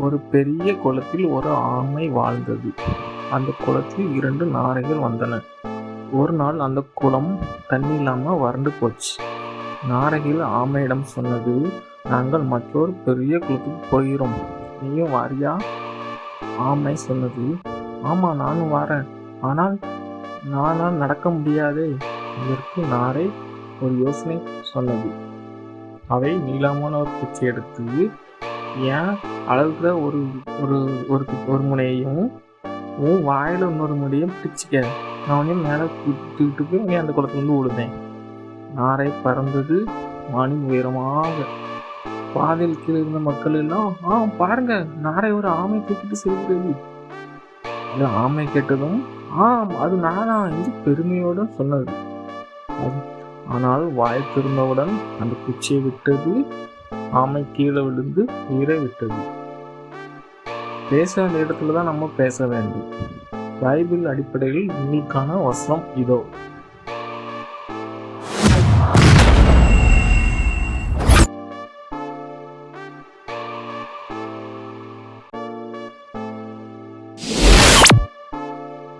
ஒரு பெரிய குளத்தில் ஒரு ஆமை வாழ்ந்தது. அந்த குளத்தில் இரண்டு நாரைகள் வந்தன. ஒரு நாள் அந்த குளம் தண்ணி இல்லாமல் வறண்டு போச்சு. நாரைகள் ஆமையிடம் சொன்னது நாங்கள் மற்றொரு பெரிய குளத்துக்கு போகிறோம். நீயும் வாரியா? ஆமை சொன்னது ஆமாம் நானும் வரேன். ஆனால் நானால் நடக்க முடியாதே. இதற்கு நாரை ஒரு யோசனை சொன்னது. அவை நீளமான ஒரு குச்சி எடுத்து ஏன் அழகுற ஒரு ஒரு ஒரு ஒரு முனையையும் உன் வாயில இன்னொரு முனையும் பிடிச்சிக்க நான் உன்னையும் மேலே கூட்டிகிட்டு போய் நீ அந்த குளத்துலேருந்து விழுந்தேன் நாரை பறந்தது மணி உயரமாக. பாதையில் கீழே இருந்த மக்கள் எல்லாம் ஆ பாருங்க நாரை ஒரு ஆமை தூக்கிட்டு செல்கிறது. இல்லை ஆமை கேட்டதும் ஆம் அது நானா? என்று பெருமையோடு சொன்னது. ஆனால் வாய் திரும்பவுடன் அந்த குச்சியை விட்டது ஆமை கீழே விழுந்து உயிரை விட்டது. பேச வேண்டிய இடத்துல தான் நம்ம பேச வேண்டும். பைபிள் அடிப்படையில் உங்களுக்கான வசனம் இதோ.